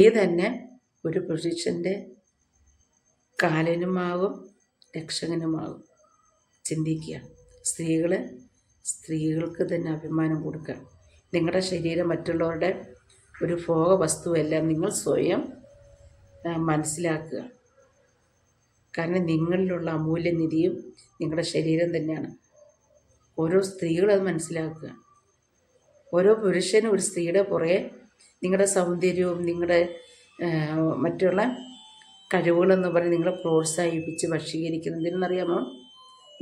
ഈ തന്നെ ഒരു പുരുഷന്റെ കാലനുമാകും രക്ഷകനുമാകും ചിന്തിക്കുക. സ്ത്രീകൾ സ്ത്രീകൾക്ക് തന്നെ അഭിമാനം കൊടുക്കുക. നിങ്ങളുടെ ശരീരം മറ്റുള്ളവരുടെ ഒരു ഭോഗ വസ്തുവല്ല നിങ്ങൾ സ്വയം മനസ്സിലാക്കുക. കാരണം നിങ്ങളിലുള്ള അമൂല്യനിധിയും നിങ്ങളുടെ ശരീരം തന്നെയാണ്. ഓരോ സ്ത്രീകളും അത് മനസ്സിലാക്കുക. ഓരോ പുരുഷനും ഒരു സ്ത്രീയുടെ പുറകെ നിങ്ങളുടെ സൗന്ദര്യവും നിങ്ങളുടെ മറ്റുള്ള കഴിവുകളെന്ന് പറഞ്ഞ് നിങ്ങളെ പ്രോത്സാഹിപ്പിച്ച് വശീകരിക്കുന്നതിനെന്നറിയാമോ?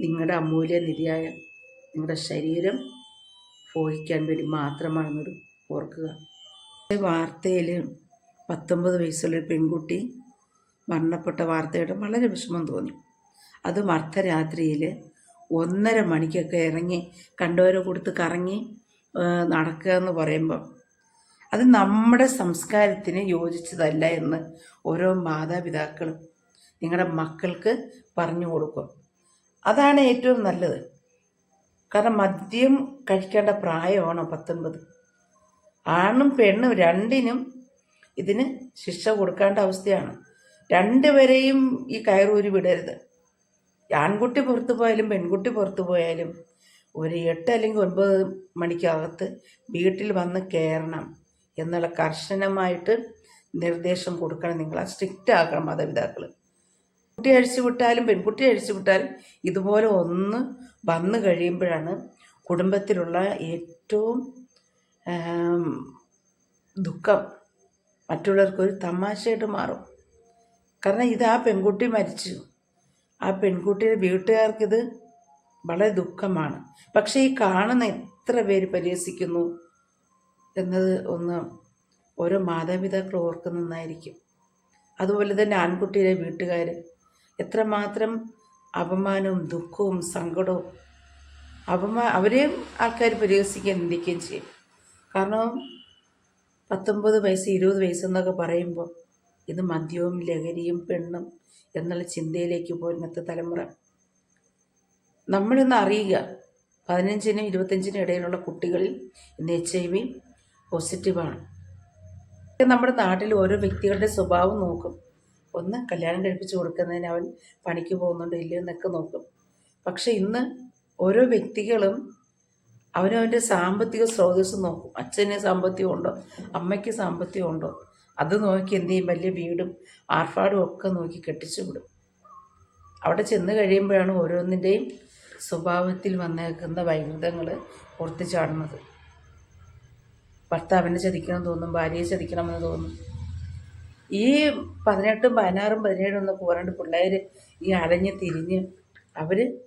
നിങ്ങളുടെ അമൂല്യ അമൂല്യനിധിയായ നിങ്ങളുടെ ശരീരം പോഹിക്കാൻ വേണ്ടി മാത്രമാണെന്നത് ഓർക്കുക. വാർത്തയിൽ പത്തൊമ്പത് വയസ്സുള്ള പെൺകുട്ടി മരണപ്പെട്ട വാർത്തയുടെ വളരെ വിഷമം തോന്നി. അതും അർദ്ധരാത്രിയിൽ ഒന്നര മണിക്കൊക്കെ ഇറങ്ങി കണ്ടവരെ കൊടുത്ത് കറങ്ങി നടക്കുക എന്ന് പറയുമ്പം അത് നമ്മുടെ സംസ്കാരത്തിന് യോജിച്ചതല്ല എന്ന് ഓരോ മാതാപിതാക്കളും നിങ്ങളുടെ മക്കൾക്ക് പറഞ്ഞു കൊടുക്കും. അതാണ് ഏറ്റവും നല്ലത്. കാരണം മദ്യം കഴിക്കേണ്ട പ്രായമാണ് പത്തൊൻപത്? ആണും പെണ്ണും രണ്ടിനും ഇതിന് ശിക്ഷ കൊടുക്കേണ്ട അവസ്ഥയാണ്. രണ്ടുപേരെയും ഈ കയറൂരി വിടരുത്. ആൺകുട്ടി പുറത്തു പോയാലും പെൺകുട്ടി പുറത്തു പോയാലും ഒരു എട്ട് അല്ലെങ്കിൽ ഒൻപത് മണിക്കകത്ത് വീട്ടിൽ വന്ന് കയറണം. എന്നുള്ള കർശനമായിട്ട് നിർദ്ദേശം കൊടുക്കണം നിങ്ങൾ സ്ട്രിക്റ്റ് ആക്കണം മാതാപിതാക്കൾ. കുട്ടി അഴിച്ചു വിട്ടാലും പെൺകുട്ടി അഴിച്ചു വിട്ടാലും ഇതുപോലെ ഒന്ന് വന്നു കഴിയുമ്പോഴാണ് കുടുംബത്തിലുള്ള ഏറ്റവും ദുഃഖം മറ്റുള്ളവർക്കൊരു തമാശയായിട്ട് മാറും. കാരണം ഇത് ആ പെൺകുട്ടി മരിച്ചു. ആ പെൺകുട്ടിയുടെ വീട്ടുകാർക്കിത് വളരെ ദുഃഖമാണ്. പക്ഷേ ഈ കാണുന്ന എത്ര പേര് പരിഹസിക്കുന്നു? എന്നത് ഒന്ന് ഓരോ മാതാപിതാക്കൾ ഓർക്കുന്നതായിരിക്കും അതുപോലെ തന്നെ ആൺകുട്ടിയിലെ വീട്ടുകാർ എത്രമാത്രം അപമാനവും ദുഃഖവും സങ്കടവും അപമാ അവരെയും ആൾക്കാർ പരിഹസിക്കാൻ നിന്ദിക്കുകയും ചെയ്യും. കാരണം പത്തൊമ്പത് വയസ്സ് ഇരുപത് വയസ്സെന്നൊക്കെ പറയുമ്പോൾ ഇത് മദ്യവും ലഹരിയും പെണ്ണും എന്നുള്ള ചിന്തയിലേക്ക് പോയി ഇന്നത്തെ തലമുറ. നമ്മളിന്ന് അറിയുക. പതിനഞ്ചിനും ഇരുപത്തഞ്ചിനും ഇടയിലുള്ള കുട്ടികളിൽ ഇന്ന് എച്ച് ഐ വി പോസിറ്റീവാണ്. നമ്മുടെ നാട്ടിൽ ഓരോ വ്യക്തികളുടെ സ്വഭാവം നോക്കും. ഒന്ന് കല്യാണം കഴിപ്പിച്ച് കൊടുക്കുന്നതിന് അവൻ പണിക്ക് പോകുന്നുണ്ടോ ഇല്ലയോ എന്നൊക്കെ നോക്കും. പക്ഷെ ഇന്ന് ഓരോ വ്യക്തികളും അവനവന്റെ സാമ്പത്തിക സ്രോതസ് നോക്കും. അച്ഛന് സാമ്പത്തികം ഉണ്ടോ? അമ്മയ്ക്ക് സാമ്പത്തികം ഉണ്ടോ? അത് നോക്കി എന്ത് ചെയ്യും? വലിയ വീടും ആർഭാടും ഒക്കെ നോക്കി കെട്ടിച്ചു വിടും. അവിടെ ചെന്ന് കഴിയുമ്പോഴാണ് ഓരോന്നിന്റെയും സ്വഭാവത്തിൽ വന്നേക്കുന്ന വൈകൃതങ്ങൾ പുറത്തു ചാടുന്നത്. ഭർത്താവിനെ ചതിക്കണം തോന്നും ഭാര്യയെ ചതിക്കണമെന്ന് തോന്നും. ഈ പതിനെട്ടും പതിനാറും പതിനേഴും എന്നൊക്കെ പറഞ്ഞിട്ട് പിള്ളേർ ഈ അലഞ്ഞ് തിരിഞ്ഞ് അവർ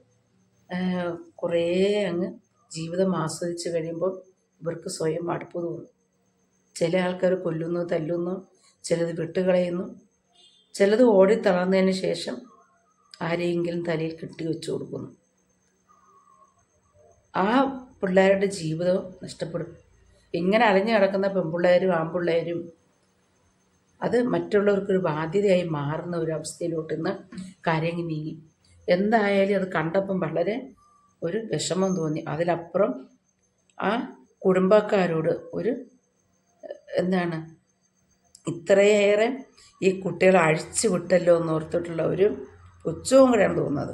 കുറേ അങ്ങ് ജീവിതം ആസ്വദിച്ച് കഴിയുമ്പോൾ ഇവർക്ക് സ്വയം മടുപ്പ് തോന്നും. ചില ആൾക്കാർ കൊല്ലുന്നു തല്ലുന്നു ചിലത് വിട്ടുകളയുന്നു. ചിലത് ഓടി തളർന്നതിന് ശേഷം ആരെയെങ്കിലും തലയിൽ കെട്ടി വെച്ചു കൊടുക്കുന്നു. ആ പിള്ളേരുടെ ജീവിതം നഷ്ടപ്പെടും. ഇങ്ങനെ അലഞ്ഞു കിടക്കുന്ന പെൺപിള്ളേരും ആൺപിള്ളേരും അത് മറ്റുള്ളവർക്കൊരു ബാധ്യതയായി മാറുന്ന ഒരു അവസ്ഥയിലോട്ട് ഇന്ന് കരങ്ങി നീങ്ങി. എന്തായാലും അത് കണ്ടപ്പം വളരെ ഒരു വിഷമം തോന്നി. അതിലപ്പുറം ആ കുടുംബക്കാരോട് ഒരു എന്താണ് ഇത്രയേറെ ഈ കുട്ടികളെ അഴിച്ചു വിട്ടല്ലോ എന്ന് ഓർത്തിട്ടുള്ള ഒരു പുച്ഛവും കൂടെയാണ് തോന്നുന്നത്.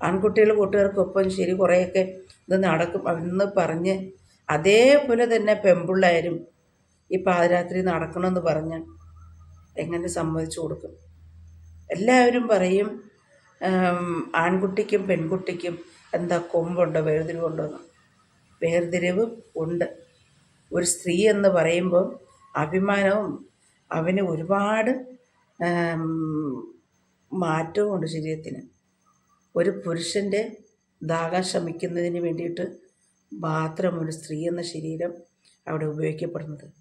ആൺകുട്ടികൾ കൂട്ടുകാർക്കൊപ്പം ശരി കുറേയൊക്കെ ഇത് നടക്കും എന്ന് പറഞ്ഞ് അതേപോലെ തന്നെ പെമ്പിള്ളേരും ഈ പാതിരാത്രി നടക്കണമെന്ന് പറഞ്ഞാൽ എങ്ങനെ സമ്മതിച്ചു കൊടുക്കും? എല്ലാവരും പറയും ആൺകുട്ടിക്കും പെൺകുട്ടിക്കും എന്താ കൊമ്പുണ്ടോ വേർതിരിവുണ്ടോ എന്ന്. വേർതിരിവ് ഉണ്ട്. ഒരു സ്ത്രീ എന്ന് പറയുമ്പോൾ അഭിമാനവും അവന് ഒരുപാട് മാറ്റവും ഉണ്ട് ശരീരത്തിന്. ഒരു പുരുഷന്റെ ദാഹം ശമിക്കുന്നതിന് വേണ്ടിയിട്ട് മാത്രം ഒരു സ്ത്രീ എന്ന ശരീരം അവിടെ ഉപയോഗിക്കപ്പെടുന്നത്.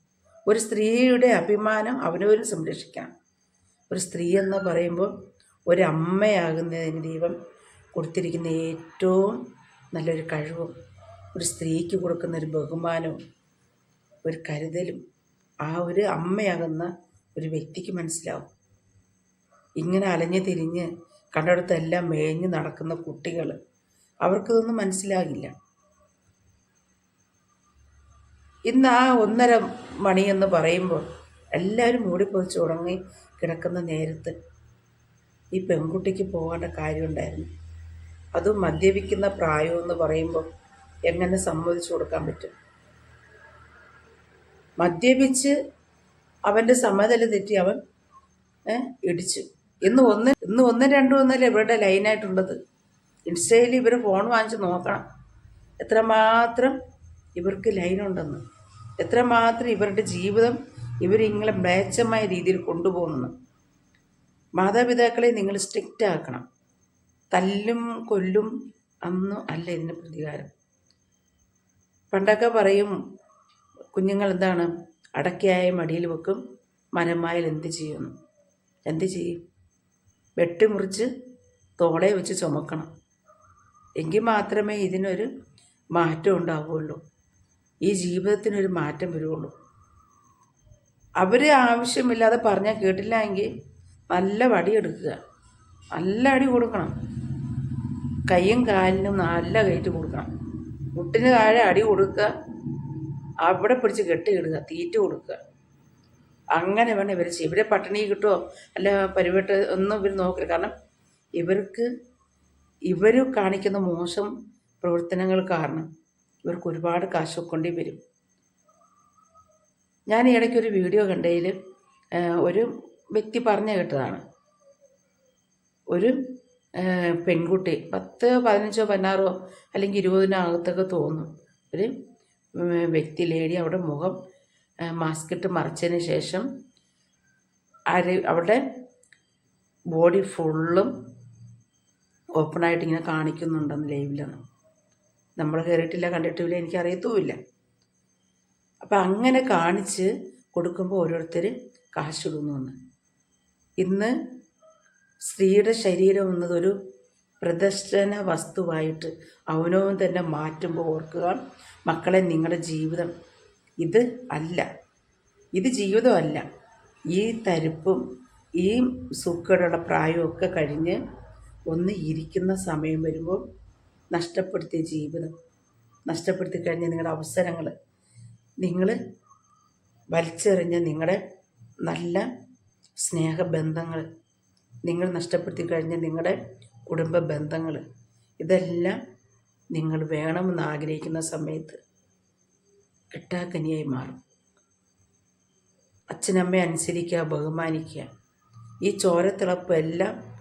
ഒരു സ്ത്രീയുടെ അഭിമാനം അവനവരും സംരക്ഷിക്കണം ഒരു സ്ത്രീ എന്ന് പറയുമ്പോൾ ഒരു ദൈവം കൊടുത്തിരിക്കുന്ന ഏറ്റവും നല്ലൊരു കഴിവും ഒരു സ്ത്രീക്ക് കൊടുക്കുന്ന ഒരു ബഹുമാനവും ഒരു കരുതലും ആ ഒരു അമ്മയാകുന്ന ഒരു വ്യക്തിക്ക് മനസ്സിലാവും. ഇങ്ങനെ അലഞ്ഞു തിരിഞ്ഞ് കണ്ടിടത്തെല്ലാം മേഞ്ഞ് നടക്കുന്ന കുട്ടികൾ അവർക്കിതൊന്നും മനസ്സിലാകില്ല. ഇന്ന് ആ ഒന്നര മണിയെന്ന് പറയുമ്പോൾ എല്ലാവരും മൂടിപ്പൊതിച്ച് ഉറങ്ങി കിടക്കുന്ന നേരത്ത് ഈ പെൺകുട്ടിക്ക് പോകേണ്ട കാര്യമുണ്ടായിരുന്നു അതും മദ്യപിക്കുന്ന പ്രായമെന്ന് പറയുമ്പോൾ എങ്ങനെ സമ്മതിച്ചു കൊടുക്കാൻ പറ്റും? മദ്യപിച്ച് അവന്റെ സമ്മതല തെറ്റി അവൻ ഇടിച്ചു. ഇന്ന് ഒന്ന് ഇന്ന് ഒന്ന് രണ്ടും ഒന്നല്ല ഇവരുടെ ലൈനായിട്ടുള്ളത് ഇൻസ്റ്റയിൽ ഇവർ ഫോൺ വാങ്ങിച്ച് നോക്കണം. എത്രമാത്രം ഇവർക്ക് ലൈനുണ്ടെന്ന്. എത്രമാത്രം ഇവരുടെ ജീവിതം ഇവരിങ്ങനെ മ്ലേച്ഛമായ രീതിയിൽ കൊണ്ടുപോകുന്നു മാതാപിതാക്കളെ നിങ്ങൾ സ്ട്രിക്റ്റ് ആക്കണം. തല്ലും കൊല്ലും അന്നും അല്ല ഇതിന് പ്രതികാരം. പണ്ടൊക്കെ പറയും കുഞ്ഞുങ്ങൾ എന്താണ് അടക്കയായ മടിയിൽ വെക്കും മരമായാൽ എന്ത് ചെയ്യുന്നു? എന്ത് ചെയ്യും? വെട്ടിമുറിച്ച് തോളെ വെച്ച് ചുമക്കണം. എങ്കിൽ മാത്രമേ ഇതിനൊരു മാറ്റം ഉണ്ടാവുകയുള്ളൂ. ഈ ജീവിതത്തിനൊരു മാറ്റം വരുള്ളൂ അവർ ആവശ്യമില്ലാതെ പറഞ്ഞാൽ കേട്ടില്ല എങ്കിൽ നല്ല വടിയെടുക്കുക നല്ല അടി കൊടുക്കണം. കൈയും കാലിനും നല്ല കയറ്റ് കൊടുക്കണം. മുട്ടിന് താഴെ അടി കൊടുക്കുക. അവിടെ പിടിച്ച് കെട്ടിയിടുക തീറ്റ കൊടുക്കുക. അങ്ങനെ വേണം ഇവർ ചെയ്യും. ഇവരെ പട്ടിണി കിട്ടുമോ അല്ല പരിവട്ട് ഒന്നും ഇവർ നോക്കില്ല. കാരണം ഇവർക്ക് ഇവർ കാണിക്കുന്ന മോശം പ്രവർത്തനങ്ങൾ കാരണം ഇവർക്ക് ഒരുപാട് കാശ് വെക്കേണ്ടി വരും. ഞാൻ ഇടയ്ക്ക് ഒരു വീഡിയോ കണ്ടതിൽ ഒരു വ്യക്തി പറഞ്ഞു കേട്ടതാണ്. ഒരു പെൺകുട്ടി പത്ത് പതിനഞ്ചോ പതിനാറോ അല്ലെങ്കിൽ ഇരുപതിനകത്തൊക്കെ തോന്നും. ഒരു വ്യക്തി ലേഡി അവിടെ മുഖം മാസ്ക് ഇട്ട് മറച്ചതിന് ശേഷം അരി അവിടെ ബോഡി ഫുള്ളും ഓപ്പണായിട്ട് ഇങ്ങനെ കാണിക്കുന്നുണ്ടെന്ന് ലൈവിലാണ്. നമ്മൾ കയറിയിട്ടില്ല കണ്ടിട്ടില്ല എനിക്ക് എനിക്കറിയത്തുമില്ല അപ്പം അങ്ങനെ കാണിച്ച് കൊടുക്കുമ്പോൾ ഓരോരുത്തർ കാശിടുന്നു ഇന്ന് സ്ത്രീയുടെ ശരീരം എന്നതൊരു പ്രദർശന വസ്തുവായിട്ട് അവനവൻ തന്നെ മാറ്റുമ്പോൾ ഓർക്കുക മക്കളെ നിങ്ങളുടെ ജീവിതം ഇത് അല്ല. ഇത് ജീവിതമല്ല ഈ തരിപ്പും ഈ സുഖമുള്ള പ്രായമൊക്കെ കഴിഞ്ഞ് ഒന്ന് ഇരിക്കുന്ന സമയം വരുമ്പോൾ നഷ്ടപ്പെടുത്തിയ ജീവിതം നഷ്ടപ്പെടുത്തി കഴിഞ്ഞ നിങ്ങളുടെ അവസരങ്ങൾ. നിങ്ങൾ വലിച്ചെറിഞ്ഞ നിങ്ങളുടെ നല്ല സ്നേഹബന്ധങ്ങൾ നിങ്ങൾ നഷ്ടപ്പെടുത്തി കഴിഞ്ഞ നിങ്ങളുടെ കുടുംബ ബന്ധങ്ങൾ ഇതെല്ലാം നിങ്ങൾ വേണമെന്ന് ആഗ്രഹിക്കുന്ന സമയത്ത് കിട്ടാക്കനിയായി മാറും. അച്ഛനമ്മയെ അനുസരിക്കുക ബഹുമാനിക്കുക. ഈ ചോരത്തിളപ്പ് എല്ലാം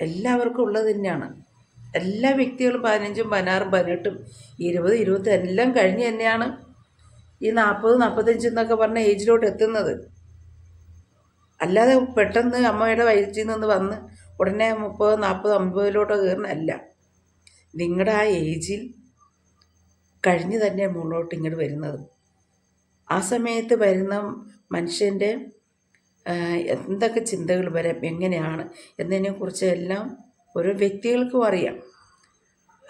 എല്ലാവർക്കും ഉള്ളത് തന്നെയാണ്. എല്ലാ വ്യക്തികളും പതിനഞ്ചും പതിനാറും പതിനെട്ടും ഇരുപത് ഇരുപത്തി എല്ലാം കഴിഞ്ഞ് തന്നെയാണ് ഈ നാൽപ്പത് നാൽപ്പത്തഞ്ച് എന്നൊക്കെ പറഞ്ഞ ഏജിലോട്ട് എത്തുന്നത്. അല്ലാതെ പെട്ടെന്ന് അമ്മയുടെ വയറ്റിൽ നിന്ന് വന്ന് ഉടനെ മുപ്പത് നാൽപ്പത് അമ്പതിലോട്ടോ കയറുന്നതല്ല. നിങ്ങളുടെ ആ ഏജിൽ കഴിഞ്ഞ് തന്നെ മുകളിലോട്ട് ഇങ്ങോട്ട് വരുന്നത്. ആ സമയത്ത് വരുന്ന മനുഷ്യന്റെ എന്തൊക്കെ ചിന്തകൾ വരാം എങ്ങനെയാണ് എന്നതിനെക്കുറിച്ച് എല്ലാം ഓരോ വ്യക്തികൾക്കും അറിയാം.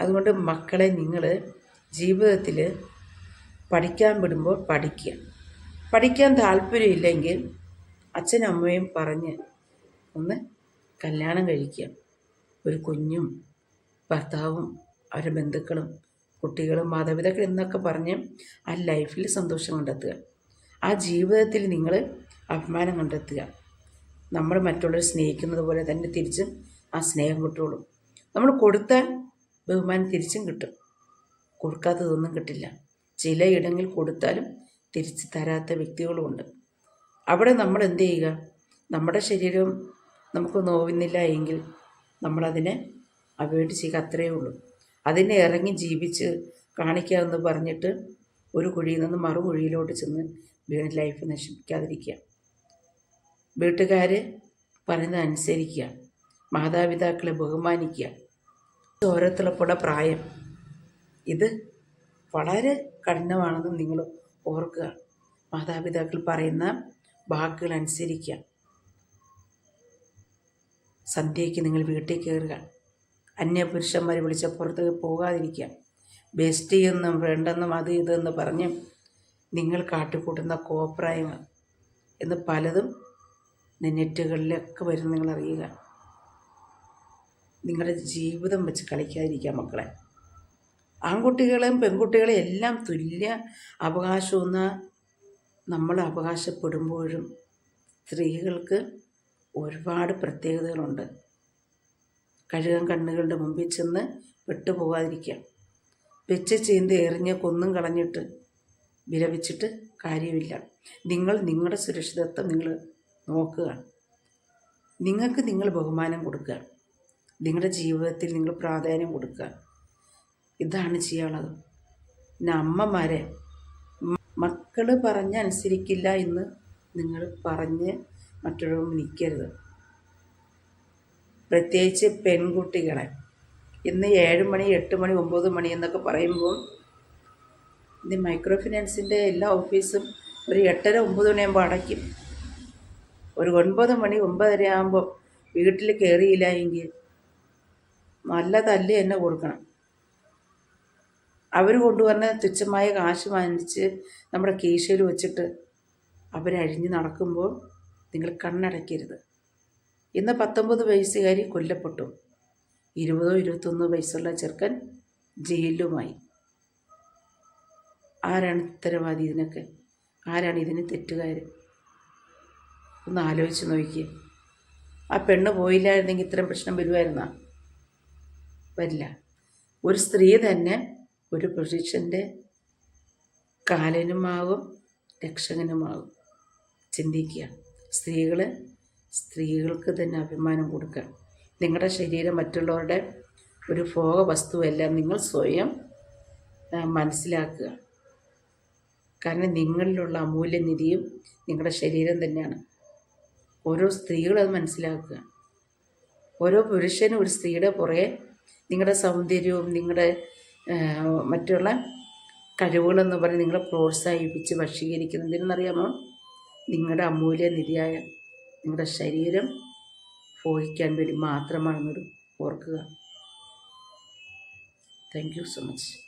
അതുകൊണ്ട് മക്കളെ നിങ്ങൾ ജീവിതത്തിൽ പഠിക്കാൻ വിടുമ്പോൾ പഠിക്കുക. പഠിക്കാൻ താല്പര്യമില്ലെങ്കിൽ അച്ഛനമ്മയും പറഞ്ഞ് ഒന്ന് കല്യാണം കഴിക്കുക. ഒരു കുഞ്ഞും ഭർത്താവും അവരുടെ ബന്ധുക്കളും കുട്ടികളും മാതാപിതാക്കളും എന്നൊക്കെ പറഞ്ഞ് ആ ലൈഫിൽ സന്തോഷം കണ്ടെത്തുക. ആ ജീവിതത്തിൽ നിങ്ങൾ അഭിമാനം കണ്ടെത്തുക. നമ്മൾ മറ്റുള്ളവരെ സ്നേഹിക്കുന്നത് പോലെ തന്നെ തിരിച്ചും ആ സ്നേഹം കിട്ടുള്ളൂ നമ്മൾ കൊടുത്താൽ ബഹുമാനം തിരിച്ചും കിട്ടും. കൊടുക്കാത്തതൊന്നും കിട്ടില്ല. ചിലയിടങ്ങളിൽ കൊടുത്താലും തിരിച്ച് തരാത്ത വ്യക്തികളുമുണ്ട് അവിടെ നമ്മൾ എന്ത് ചെയ്യുക? നമ്മുടെ ശരീരം നമുക്ക് നോവുന്നില്ല എങ്കിൽ നമ്മളതിനെ അവോയ്ഡ് ചെയ്യുക അത്രയേ ഉള്ളൂ. അതിനെ ഇറങ്ങി ജീവിച്ച് കാണിക്കാമെന്ന് പറഞ്ഞിട്ട് ഒരു കുഴിയിൽ നിന്ന് മറു കുഴിയിലോട്ട് ചെന്ന് വീണ് ലൈഫ് നശിപ്പിക്കാതിരിക്കുക. വീട്ടുകാർ പറയുന്നത് അനുസരിക്കുക. മാതാപിതാക്കളെ ബഹുമാനിക്കുക. ചോരത്തിളപ്പുള്ള പ്രായം. ഇത് വളരെ കഠിനമാണെന്ന് നിങ്ങൾ ഓർക്കുക. മാതാപിതാക്കൾ പറയുന്ന വാക്കുകൾ അനുസരിക്കുക. സന്ധ്യയ്ക്ക് നിങ്ങൾ വീട്ടിൽ കയറുക. അന്യപുരുഷന്മാർ വിളിച്ച പുറത്തേക്ക് പോകാതിരിക്കുക. ബെസ്റ്റ് എന്നും വേണ്ടെന്നും അത് ഇതെന്ന് പറഞ്ഞ് നിങ്ങൾ കാട്ടിക്കൂട്ടുന്ന കോപ്രായങ്ങൾ എന്ന് പലതും നെറ്റുകളിലൊക്കെ വരും നിങ്ങൾ അറിയുക. നിങ്ങളുടെ ജീവിതം വെച്ച് കളിക്കാതിരിക്കുക മക്കളെ. ആൺകുട്ടികളെയും പെൺകുട്ടികളെയും എല്ലാം തുല്യ അവകാശമെന്ന് നമ്മൾ അവകാശപ്പെടുമ്പോഴും സ്ത്രീകൾക്ക് ഒരുപാട് പ്രത്യേകതകളുണ്ട്. കഴുകൻ കണ്ണുകളുടെ മുമ്പിൽ ചെന്ന് വിട്ടുപോകാതിരിക്കുക വെച്ച് ചീന്തി എറിഞ്ഞ് കൊന്നും കളഞ്ഞിട്ട് വിലപിച്ചിട്ട് കാര്യമില്ല. നിങ്ങൾ നിങ്ങളുടെ സുരക്ഷിതത്വം നിങ്ങൾ നോക്കുക. നിങ്ങൾക്ക് നിങ്ങൾ ബഹുമാനം കൊടുക്കുക. നിങ്ങളുടെ ജീവിതത്തിൽ നിങ്ങൾ പ്രാധാന്യം കൊടുക്കുക. ഇതാണ് ചെയ്യാനുള്ളത്. പിന്നെ അമ്മമാരെ മക്കൾ പറഞ്ഞ് അനുസരിക്കില്ല എന്ന് നിങ്ങൾ പറഞ്ഞ് മറ്റുള്ളവർ നിൽക്കരുത് പ്രത്യേകിച്ച് പെൺകുട്ടികളെ. ഇന്ന് ഏഴ് മണി എട്ട് മണി ഒമ്പത് മണി എന്നൊക്കെ പറയുമ്പോൾ ഇന്ന് മൈക്രോ ഫിനാൻസിന്റെ എല്ലാ ഓഫീസും ഒരു എട്ടര ഒമ്പത് മണിയാകുമ്പോൾ അടയ്ക്കും. ഒരു ഒൻപത് മണി ഒമ്പതര ആകുമ്പോൾ വീട്ടിൽ കയറിയില്ല എങ്കിൽ നല്ല തല്ല് തന്നെ കൊടുക്കണം. അവർ കൊണ്ടുവന്ന തുച്ഛമായ കാശ് വാങ്ങിച്ച് നമ്മുടെ കീശയിൽ വെച്ചിട്ട് അവരഴിഞ്ഞ് നടക്കുമ്പോൾ നിങ്ങൾ കണ്ണടയ്ക്കരുത്. ഇന്ന് പത്തൊമ്പത് വയസ്സുകാരി കൊല്ലപ്പെട്ടു. ഇരുപതോ ഇരുപത്തൊന്നോ വയസ്സുള്ള ചെറുക്കൻ ജയിലിലുമായി. ആരാണ് ഉത്തരവാദി ഇതിനൊക്കെ? ആരാണ് ഇതിന് തെറ്റുകാർ ഒന്ന് ആലോചിച്ച് നോക്കിയേ. ആ പെണ്ണ് പോയില്ലായിരുന്നെങ്കിൽ ഇത്രയും പ്രശ്നം വരുമായിരുന്ന? വരില്ല. ഒരു സ്ത്രീ തന്നെ ഒരു പുരുഷന്റെ കാലനുമാകും രക്ഷകനുമാകും. ചിന്തിക്കുക. സ്ത്രീകൾ സ്ത്രീകൾക്ക് തന്നെ അഭിമാനം കൊടുക്കുക. നിങ്ങളുടെ ശരീരം മറ്റുള്ളവരുടെ ഒരു ഭോഗ വസ്തുവല്ല നിങ്ങൾ സ്വയം മനസ്സിലാക്കുക. കാരണം നിങ്ങളിലുള്ള അമൂല്യനിധിയും നിങ്ങളുടെ ശരീരം തന്നെയാണ്. ഓരോ സ്ത്രീകളും അത് മനസ്സിലാക്കുക. ഓരോ പുരുഷനും ഒരു സ്ത്രീയുടെ പുറകെ നിങ്ങളുടെ സൗന്ദര്യവും നിങ്ങളുടെ മറ്റുള്ള കഴിവുകളെന്ന് പറഞ്ഞ് നിങ്ങളെ പ്രോത്സാഹിപ്പിച്ച് വശീകരിക്കുന്നതിനെന്നറിയാമോ നിങ്ങളുടെ അമൂല്യ നിധിയായ നിങ്ങളുടെ ശരീരം പോഹിക്കാൻ വേണ്ടി മാത്രമാണെന്നത് ഓർക്കുക. Thank you so much